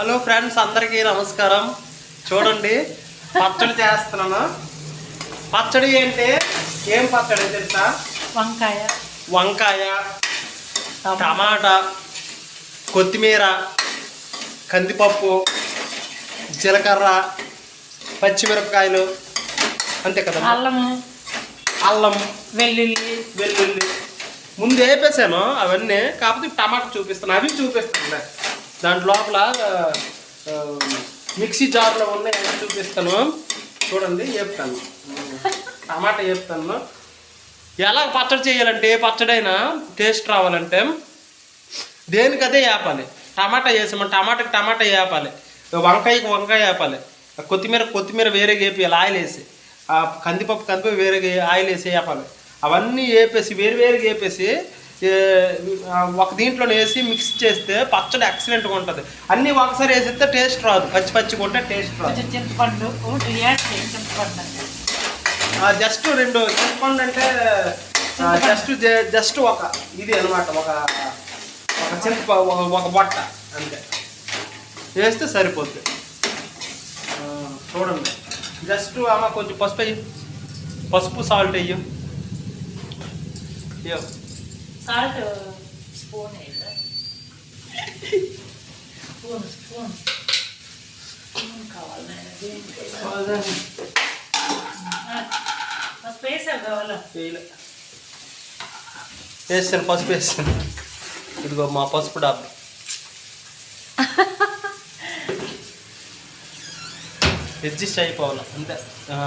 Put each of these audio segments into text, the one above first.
Hello friends అందరికీ నమస్కారం. చూడండి పచ్చడి చేస్తున్నాను. పచ్చడి ఏంటి? ఏం పచ్చడి తెలుసా? వంకాయ. వంకాయ టమాటా. కొత్తిమీర కందిపప్పు జీలకర్ర పచ్చిమిరపకాయలు. అంతే కదా? అల్లము. అల్లం. వెల్లుల్లి. వెల్లుల్లి. ముందు వేపేసాను అవన్నీ. కాకపోతే టమాటా చూపిస్తాను. అవి చూపిస్తాను దాంట్ లోపల మిక్సీ జార్లో ఉన్నాయని చూపిస్తాను. చూడండి చెప్తాను టమాటా వేపుతాను ఎలా పచ్చడి చేయాలంటే ఏ పచ్చడైనా టేస్ట్ రావాలంటే దేనికి అదే వేపాలి టమాటా వేసాము టమాటాకి టమాటా వేపాలి వంకాయకి వంకాయ వేపాలి కొత్తిమీర కొత్తిమీర వేరే వేపియాలి ఆయిల్ వేసి. ఆ కందిపప్పు కందిపప్పు వేరే ఆయిల్ వేసి వేపాలి అవన్నీ వేపేసి వేరు వేరుగా వేపేసి ఒక దీంట్లో వేసి మిక్స్ చేస్తే పచ్చడి ఎక్సలెంట్గా ఉంటుంది. అన్నీ ఒకసారి వేసిస్తే టేస్ట్ రాదు. పచ్చి పచ్చిగా ఉంటే టేస్ట్ రాదు. చింతపండు జస్ట్ రెండు చింతపండు అంటే జస్ట్ జస్ట్ ఒక ఇది అనమాట ఒక ఒక చింత ఒక- బొట్ట అంతే. వేస్తే సరిపోద్ది. ఆ, చూడండి. జస్ట్ అమ్మ కొంచెం పసుపు పసుపు సాల్ట్ వేయు. ఇయ్యో. Salt spoon spoon spoon spoon కావాలి పసుపు వేసావు కావాలా. వేస్తాను పసుపు వేస్తాను ఇదిగో మా పసుపు డబ్బా అడ్జస్ట్ అయిపోవాలి అంతే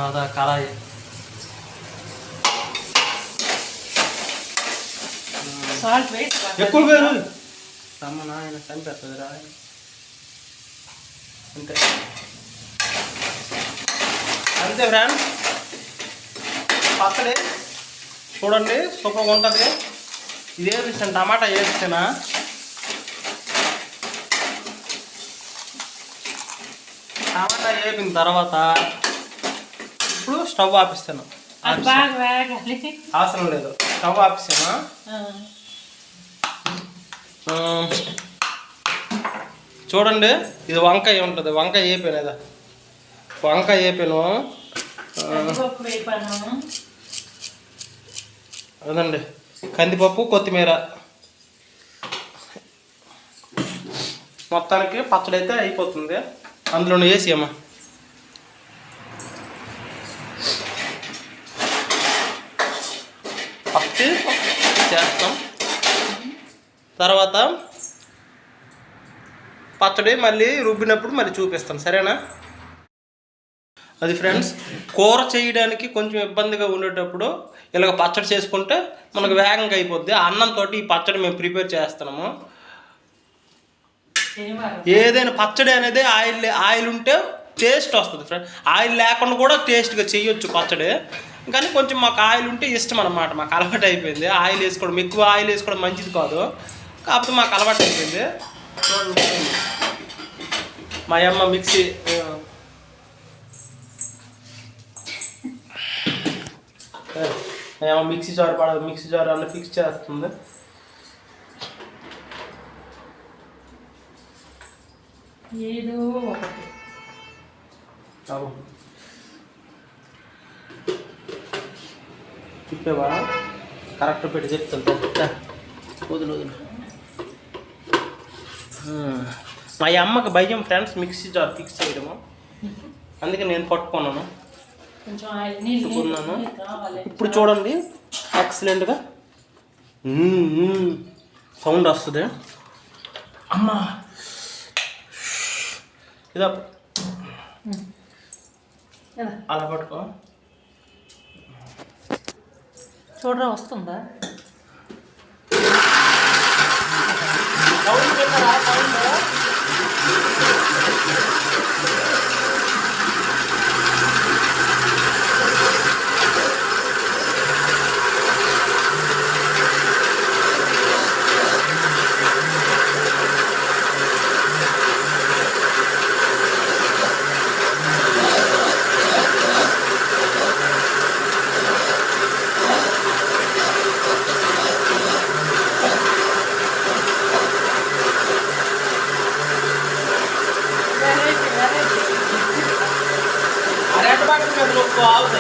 అదా కళాయి సాల్ట్ వేసి ఎక్కువ పేరు అమ్మ నాయన చంపేస్తుంది రా అంతే. అంతే ఫ్రెండ్. పచ్చడి చూడండి సూపర్గా ఉంటుంది. ఇదే విషయం టమాటా వేస్తేనా టమాటా వేపిన తర్వాత ఇప్పుడు స్టవ్ ఆపిస్తాను. అవసరం లేదు. స్టవ్ ఆపిస్తాను? చూడండి ఇది వంకాయ ఉంటుంది. వంకాయ వేపాను వంకాయ వేపాను. అదండి. కందిపప్పు కొత్తిమీర. మొత్తానికి పచ్చడి అయితే అయిపోతుంది. అందులో వేసి అమ్మా పచ్చి చేస్తాం. తర్వాత పచ్చడి మళ్ళీ రుబ్బినప్పుడు మళ్ళీ చూపిస్తాను సరేనా? అది ఫ్రెండ్స్ కూర చేయడానికి కొంచెం ఇబ్బందిగా ఉండేటప్పుడు ఇలాగ పచ్చడి చేసుకుంటే మనకు వేగంగా అయిపోద్ది. అన్నంతో ఈ పచ్చడి మేము ప్రిపేర్ చేస్తున్నాము. ఏదైనా పచ్చడి అనేది ఆయిల్ ఆయిల్ ఉంటే టేస్ట్ వస్తుంది ఫ్రెండ్. ఆయిల్ లేకుండా కూడా టేస్ట్గా చేయొచ్చు పచ్చడి. కానీ కొంచెం మాకు ఆయిల్ ఉంటే ఇష్టం అన్నమాట మాకు అలవాటు అయిపోయింది. ఆయిల్ వేసుకోవడం ఎక్కువ ఆయిల్ వేసుకోవడం మంచిది కాదు. కాకపోతే మాకు అలవాటు అయిపోయింది. మా అమ్మ మిక్సీ ఆ, మా అమ్మ మిక్సీ జార్ పడ మిక్సీ జార్ అన్న ఫిక్స్ చేస్తుంది. ఏదో ఒకటి. తిప్పేవా? కరెక్ట్ పెట్టి చెప్తాను. వదులు వదులు మా అమ్మకి భయం ఫ్రెండ్స్ మిక్సీ జార్ ఫిక్స్ చేయడము. అందుకే నేను పట్టుకున్నాను. కొంచెం ఆయిల్ నీళ్ళు పట్టుకున్నాను ఇప్పుడు చూడండి. ఎక్సలెంట్గా సౌండ్ వస్తుంది. అమ్మా. ఇదా. అలా పట్టుకో. చూడరా వస్తుందా? సౌండ్ చెప్పరా sound hora que o meu bloco alta,